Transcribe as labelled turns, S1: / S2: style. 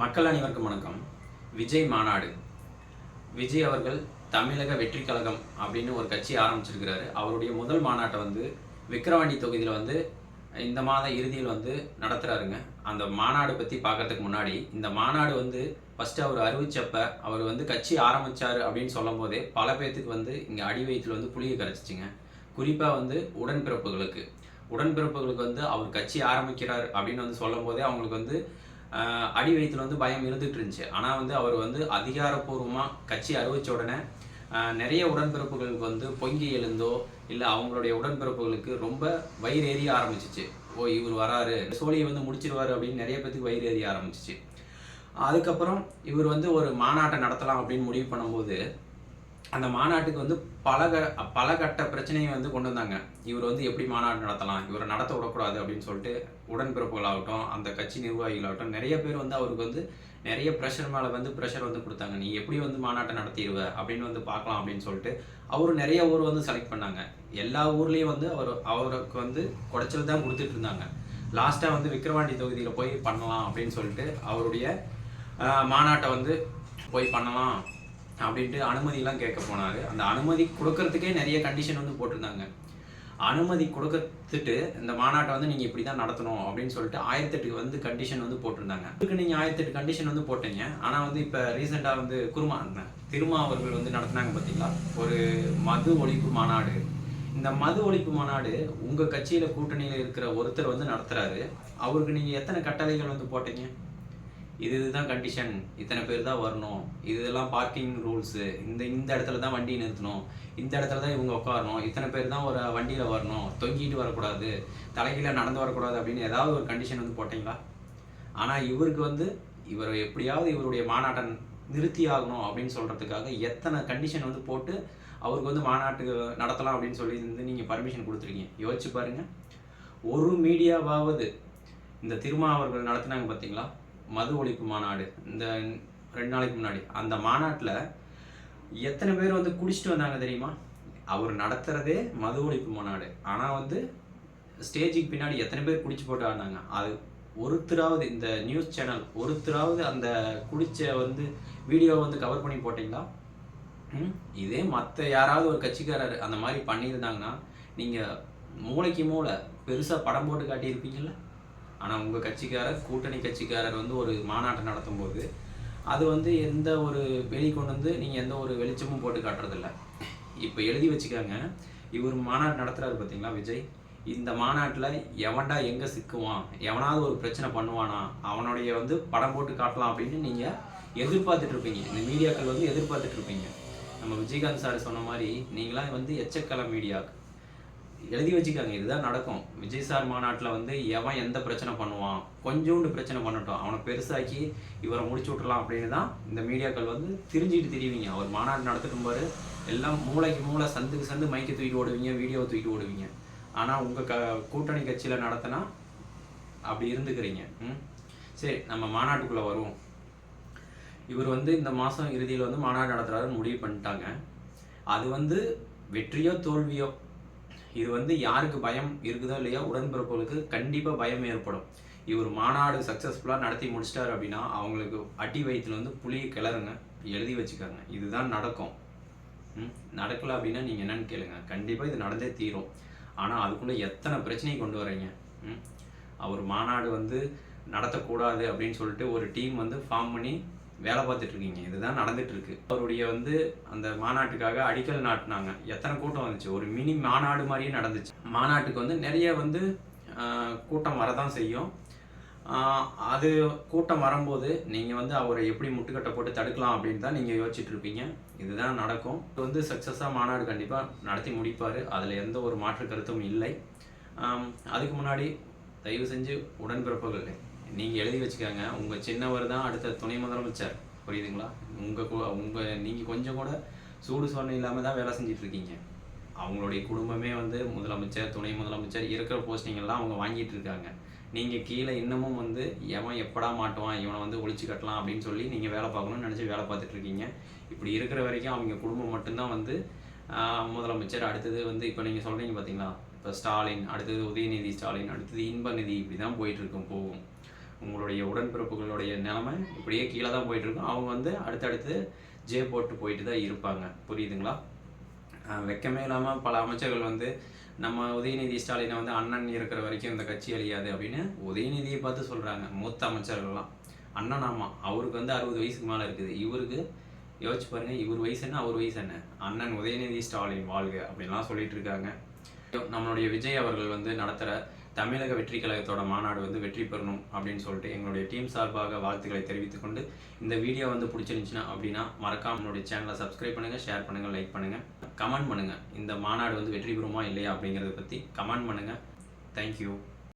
S1: மக்கள் அனைவருக்கும் வணக்கம். விஜய் மாநாடு. விஜய் அவர்கள் தமிழக வெற்றி கழகம் அப்படின்னு ஒரு கட்சி ஆரம்பிச்சிருக்கிறாரு. அவருடைய முதல் மாநாட்டை வந்து விக்கிரவாண்டி தொகுதியில் வந்து இந்த மாத இறுதியில் வந்து நடத்துகிறாருங்க அந்த மாநாடு பற்றி பார்க்கறதுக்கு முன்னாடி இந்த மாநாடு வந்து ஃபஸ்ட்டு அவர் அறிவிச்சப்ப அவர் வந்து கட்சி ஆரம்பித்தார் அப்படின்னு சொல்லும் போதே பல பேர்த்துக்கு வந்து இங்கே அடி வயிற்றுல வந்து புளியை கரைச்சிச்சிங்க. குறிப்பாக வந்து உடன்பிறப்புகளுக்கு. உடன்பிறப்புகளுக்கு வந்து அவர் கட்சி ஆரம்பிக்கிறார் அப்படின்னு வந்து சொல்லும் போதே அவங்களுக்கு வந்து அடி வயிற்றுல வந்து பயம் இருந்துட்டு இருந்துச்சு. ஆனால் வந்து அவர் வந்து அதிகாரப்பூர்வமாக கட்சி அறிவிச்ச உடனே நிறைய உடன்பிறப்புகளுக்கு வந்து பொங்கி எழுந்தோ இல்லை அவங்களுடைய உடன்பிறப்புகளுக்கு ரொம்ப வயிறு எரிய ஆரம்பிச்சிச்சு. ஓ இவர் வராரு. சோழியை வந்து முடிச்சிருவாரு அப்படின்னு நிறைய பேத்துக்கு வயிறு எரிய ஆரம்பிச்சிச்சு. அதுக்கப்புறம் இவர் வந்து ஒரு மாநாட்டை நடத்தலாம் அப்படின்னு முடிவு பண்ணும்போது அந்த மாநாட்டுக்கு வந்து பல க- பல கட்ட பிரச்சனையை வந்து கொண்டு வந்தாங்க. இவர் வந்து எப்படி மாநாடு நடத்தலாம்? இவரை நடத்த விடக்கூடாது அப்படின்னு சொல்லிட்டு உடன்பிறப்புகளாகட்டும் அந்த கட்சி நிர்வாகிகளாகட்டும் நிறைய பேர் வந்து அவருக்கு வந்து நிறைய ப்ரெஷர் மேலே வந்து ப்ரெஷர் வந்து கொடுத்தாங்க. நீ எப்படி வந்து மாநாட்டை நடத்திடுவ? அப்படின்னு வந்து பார்க்கலாம் அப்படின்னு சொல்லிட்டு அவர் நிறைய ஊர் வந்து செலக்ட் பண்ணாங்க. எல்லா ஊர்லேயும் வந்து அவர் அவருக்கு வந்து குடைச்சல் தான் கொடுத்துட்டு இருந்தாங்க. லாஸ்ட்டாக வந்து விக்கிரவாண்டி தொகுதியில் போய் பண்ணலாம் அப்படின்னு சொல்லிட்டு அவருடைய மாநாட்டை வந்து போய் பண்ணலாம். அப்படின்ட்டு அனுமதியெல்லாம் கேட்க போனார். அந்த அனுமதி கொடுக்கறதுக்கே நிறைய கண்டிஷன் வந்து போட்டிருந்தாங்க. அனுமதி கொடுக்கத்துட்டு இந்த மாநாட்டை வந்து நீங்கள் இப்படி தான் நடத்தணும் அப்படின்னு சொல்லிட்டு ஆயிரத்தெட்டுக்கு வந்து கண்டிஷன் வந்து போட்டிருந்தாங்க. அதுக்கு நீங்கள் ஆயிரத்தெட்டு கண்டிஷன் வந்து போட்டீங்க. ஆனால் வந்து இப்போ ரீசெண்டாக வந்து குருமா திருமா அவர்கள் வந்து நடத்தினாங்க பார்த்தீங்களா ஒரு மது ஒழிப்பு மாநாடு. இந்த மது ஒழிப்பு மாநாடு உங்கள் கட்சியில் கூட்டணியில் இருக்கிற ஒருத்தர் வந்து நடத்துகிறாரு அவருக்கு நீங்கள் எத்தனை கட்டளைகள் வந்து போட்டீங்க? இது இதுதான் கண்டிஷன் இத்தனை பேர் தான் வரணும். இதெல்லாம் பார்க்கிங் ரூல்ஸு இந்த இந்த இடத்துல தான் வண்டி நிறுத்தணும். இந்த இடத்துல தான் இவங்க உட்காரணும். இத்தனை பேர் தான் ஒரு வண்டியில் வரணும். தொங்கிட்டு வரக்கூடாது. தலைகீழ நடந்து வரக்கூடாது அப்படின்னு ஏதாவது ஒரு கண்டிஷன் வந்து போட்டிங்களா? ஆனால் இவருக்கு வந்து இவர் எப்படியாவது இவருடைய மாநாட்டை நிறுத்தி ஆகணும் அப்படின்னு சொல்கிறதுக்காக எத்தனை கண்டிஷன் வந்து போட்டு அவருக்கு வந்து மாநாட்டு நடத்தலாம் அப்படின்னு சொல்லி வந்து நீங்கள் பர்மிஷன் கொடுத்துருக்கீங்க. யோசிச்சு பாருங்கள் ஒரு மீடியாவாவது இந்த திருமா அவர்கள் நடத்துனாங்க பார்த்தீங்களா மது ஒழிப்பு மாநாடு இந்த ரெண்டு நாளைக்கு முன்னாடி. அந்த மாநாட்டில் எத்தனை பேர் வந்து குடிச்சிட்டு வந்தாங்க தெரியுமா? அவர் நடத்துகிறதே மது ஒழிப்பு மாநாடு. ஆனால் வந்து ஸ்டேஜுக்கு பின்னாடி எத்தனை பேர் குடிச்சு போட்டு ஆடினாங்க அது ஒருத்தராவது இந்த நியூஸ் சேனல் ஒருத்தராவது அந்த குடிச்ச வந்து வீடியோ வந்து கவர் பண்ணி போட்டிங்களா? இதே மற்ற யாராவது ஒரு கட்சிக்காரர் அந்த மாதிரி பண்ணியிருந்தாங்கன்னா நீங்கள் மூளைக்கு மூளை பெருசாக படம் போட்டு காட்டியிருப்பீங்கள்ல ஆனால் உங்கள் கட்சிக்காரர் கூட்டணி கட்சிக்காரர் வந்து ஒரு மாநாட்டை நடத்தும் போது அது வந்து எந்த ஒரு வெளி கொண்டு வந்து நீங்கள் எந்த ஒரு வெளிச்சமும் போட்டு காட்டுறதில்ல. இப்போ எழுதி வச்சுக்கோங்க இவர் மாநாடு நடத்துகிறாரு பார்த்தீங்களா விஜய்? இந்த மாநாட்டில் எவன்டா எங்கே சிக்குவான்? எவனாவது ஒரு பிரச்சனை பண்ணுவானா? அவனுடைய வந்து படம் போட்டு காட்டலாம் அப்படின்னு நீங்கள் எதிர்பார்த்துட்ருப்பீங்க இந்த மீடியாக்கள் வந்து எதிர்பார்த்துட்ருப்பீங்க நம்ம விஜயகாந்த் சார் சொன்ன மாதிரி நீங்களாம் வந்து எச்சக்கல மீடியா எழுதி வச்சுக்கோங்க. இதுதான் நடக்கும். விஜய் சார் மாநாட்டில் வந்து எவன் எந்த பிரச்சனை பண்ணுவான்? கொஞ்சோண்டு பிரச்சனை பண்ணட்டும். அவனை பெருசாக்கி இவரை முடிச்சு விட்றலாம் அப்படின்னு தான் இந்த மீடியாக்கள் வந்து திரிஞ்சிட்டு திரிவீங்க. அவர் மாநாடு நடத்திட்டு பாரு. எல்லாம் மூளைக்கு மூளை சந்துக்கு சந்து மைக்கை தூக்கிட்டு ஓடுவீங்க வீடியோவை தூக்கிட்டு ஓடுவீங்க. ஆனால் உங்கள் க கூட்டணி கட்சியில் நடத்தினா அப்படி இருந்துக்கிறீங்க. ம்? சரி நம்ம மாநாட்டுக்குள்ளே வருவோம். இவர் வந்து இந்த மாதம் இறுதியில் வந்து மாநாடு நடத்துகிறாருன்னு முடிவு பண்ணிட்டாங்க. அது வந்து வெற்றியோ தோல்வியோ இது வந்து யாருக்கு பயம் இருக்குதோ இல்லையோ உடன்பிறப்புகளுக்கு கண்டிப்பாக பயம் ஏற்படும். இவர் மாநாடு சக்ஸஸ்ஃபுல்லாக நடத்தி முடிச்சிட்டாரு அப்படின்னா அவங்களுக்கு அடி வயிற்றுல வந்து புளியை கிளறுங்க. எழுதி வச்சுக்கோங்க. இதுதான் நடக்கும். ம்? அப்படின்னா நீங்கள் என்னன்னு கேளுங்க. கண்டிப்பாக இது நடந்தே தீரும். ஆனால் அதுக்குள்ளே எத்தனை பிரச்சனையை கொண்டு வரீங்க ம்? அவர் மாநாடு வந்து நடத்தக்கூடாது அப்படின்னு சொல்லிட்டு ஒரு டீம் வந்து ஃபார்ம் பண்ணி வேலை பார்த்துட்டு இருக்கீங்க இதுதான் நடந்துட்டு இருக்கு அவருடைய வந்து அந்த மாநாட்டுக்காக அடிக்கல் நாட்டினாங்க. எத்தனை கூட்டம் வந்துச்சு? ஒரு மினி மாநாடு மாதிரியே நடந்துச்சு. மாநாட்டுக்கு வந்து நிறைய வந்து கூட்டம் வரதான் செய்யும். அது கூட்டம் வரும்போது நீங்கள் வந்து அவரை எப்படி முட்டுக்கட்டை போட்டு தடுக்கலாம் அப்படின்னு தான் நீங்கள் யோசிச்சுட்ருப்பீங்க. இதுதான் நடக்கும். இது வந்து சக்ஸஸாக மாநாடு கண்டிப்பாக நடத்தி முடிப்பார். அதில் எந்த ஒரு மாற்று கருத்தும் இல்லை. அதுக்கு முன்னாடி தயவு செஞ்சு உடன்பிறப்புகள் நீங்கள் எழுதி வச்சுக்கோங்க. உங்கள் சின்னவர் தான் அடுத்த துணை முதலமைச்சர். புரியுதுங்களா? உங்கள் உங்கள் நீங்கள் கொஞ்சம் கூட சூடு சொன்ன இல்லாமல் தான் வேலை செஞ்சிட்ருக்கீங்க அவங்களுடைய குடும்பமே வந்து முதலமைச்சர் துணை முதலமைச்சர் இருக்கிற போஸ்டிங்கெல்லாம் அவங்க வாங்கிட்டு இருக்காங்க. நீங்கள் கீழே இன்னமும் வந்து எவன் எப்படா மாட்டுவான்? இவனை வந்து ஒழிச்சு கட்டலாம் அப்படின்னு சொல்லி நீங்கள் வேலை பார்க்கணும்னு நினச்சி வேலை பார்த்துட்டு இருக்கீங்க. இப்படி இருக்கிற வரைக்கும் அவங்க குடும்பம் மட்டும்தான் வந்து முதலமைச்சர். அடுத்தது வந்து இப்போ நீங்கள் சொல்கிறீங்க பார்த்தீங்களா இப்போ ஸ்டாலின் அடுத்தது உதயநிதி ஸ்டாலின் அடுத்தது இன்பநிதி இப்படி தான் போயிட்டுருக்கும் போகும். உங்களுடைய உடன்பிறப்புகளுடைய நிலைமை இப்படியே கீழே தான் போயிட்டு இருக்கும் அவங்க வந்து அடுத்தடுத்து ஜே போட்டு போயிட்டு தான் இருப்பாங்க. புரியுதுங்களா? வெக்கமே இல்லாமல் பல அமைச்சர்கள் வந்து நம்ம உதயநிதி ஸ்டாலினை வந்து அண்ணன் இருக்கிற வரைக்கும் இந்த கட்சி அழியாது அப்படின்னு உதயநிதியை பார்த்து சொல்கிறாங்க மூத்த அமைச்சர்கள்லாம். அண்ணன் ஆமா அவருக்கு வந்து அறுபது வயசுக்கு மேலே இருக்குது. இவருக்கு யோசிச்சு பாருங்க இவர் வயசு என்ன அவர் வயசு என்ன? அண்ணன் உதயநிதி ஸ்டாலின் வாழ்க அப்படின்லாம் சொல்லிட்டு இருக்காங்க. நம்மளுடைய விஜய் அவர்கள் வந்து நடத்துகிற தமிழக வெற்றி கழகத்தோட மாநாடு வந்து வெற்றி பெறணும் அப்படின்னு சொல்லிட்டு எங்களுடைய டீம் சார்பாக வாழ்த்துக்களை தெரிவித்துக் கொண்டு இந்த வீடியோ வந்து பிடிச்சிருந்துச்சுன்னா அப்படின்னா மறக்காம நம்மளுடைய சேனலை சப்ஸ்கிரைப் பண்ணுங்கள் ஷேர் பண்ணுங்கள் லைக் பண்ணுங்கள் கமெண்ட் பண்ணுங்கள் இந்த மாநாடு வந்து வெற்றி பெறுமா இல்லையா அப்படிங்கிறத பற்றி கமெண்ட் பண்ணுங்கள் தேங்க்யூ